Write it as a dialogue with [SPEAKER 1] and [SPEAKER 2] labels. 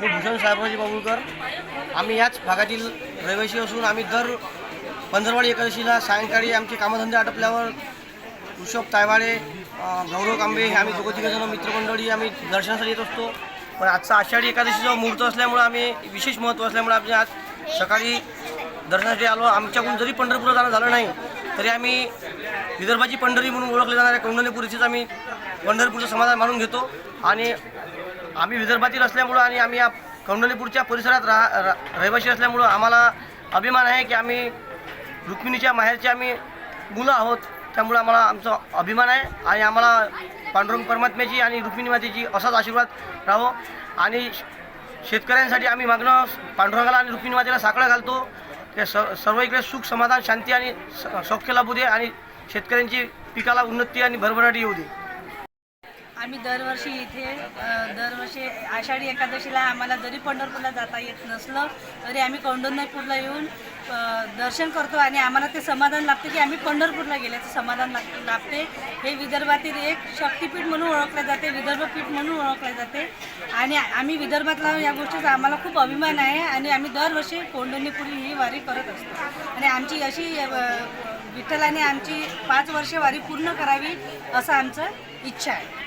[SPEAKER 1] मी भूषण साहेबराजी बाबुळकर. आम्ही याच भागातील रहिवासी असून आम्ही दर पंधरवाडी एकादशीला सायंकाळी आमचे कामधंदे आटपल्यावर ऋषभ तायवाडे गौरव कांबे हे आम्ही दोघं मित्रमंडळी आम्ही दर्शनासाठी येत असतो. पण आजचा आषाढी एकादशीचा मुहूर्त असल्यामुळं आम्ही विशेष महत्त्व असल्यामुळे आम्ही आज सकाळी दर्शनासाठी आलो. आमच्याकडून जरी पंढरपूरला जाणं झालं नाही तरी आम्ही विदर्भाची पंढरी म्हणून ओळखले जाणाऱ्या कौंडलीपुरीचीच आम्ही पंढरपूरचं समाधान मानून घेतो. आणि आम्ही विदर्भातील असल्यामुळं आणि आम्ही या कौंडलीपूरच्या परिसरात राहा रा रहिवासी असल्यामुळं आम्हाला अभिमान आहे की आम्ही रुक्मिणीच्या माहेरचे आम्ही मुलं आहोत. त्यामुळं आम्हाला आमचा अभिमान आहे आणि आम्हाला पांडुरंग परमात्म्याची आणि रुक्मिणी मातेची असाच आशीर्वाद राहो. आणि शेतकऱ्यांसाठी आम्ही मागणं पांडुरंगाला आणि रुक्मिणी मातेला साकडं घालतो. ते स सर्व इकडे सुख समाधान शांती आणि स- सौख्य लाभू दे आणि शेतकऱ्यांची पिकाला उन्नती आणि भरभराटी येऊ दे.
[SPEAKER 2] आम्ही दरवर्षी इथे दरवर्षी आषाढी एकादशीला आम्हाला जरी पंढरपूरला जाता येत नसलं तरी आम्ही कौंडण्यपूरला येऊन दर्शन करतो आणि आम्हाला ते समाधान लागते की आम्ही पंढरपूरला गेल्याचं समाधान लाग लाभते. हे विदर्भातील एक शक्तिपीठ म्हणून ओळखले जाते विदर्भपीठ म्हणून ओळखले जाते. आणि आम्ही विदर्भातला या गोष्टीचा आम्हाला खूप अभिमान आहे आणि आम्ही दरवर्षी कोंडणीपुरी ही वारी करत असतो. आणि आमची अशी विठ्ठलाने आमची पाच वर्ष वारी पूर्ण करावी असं आमचं इच्छा आहे.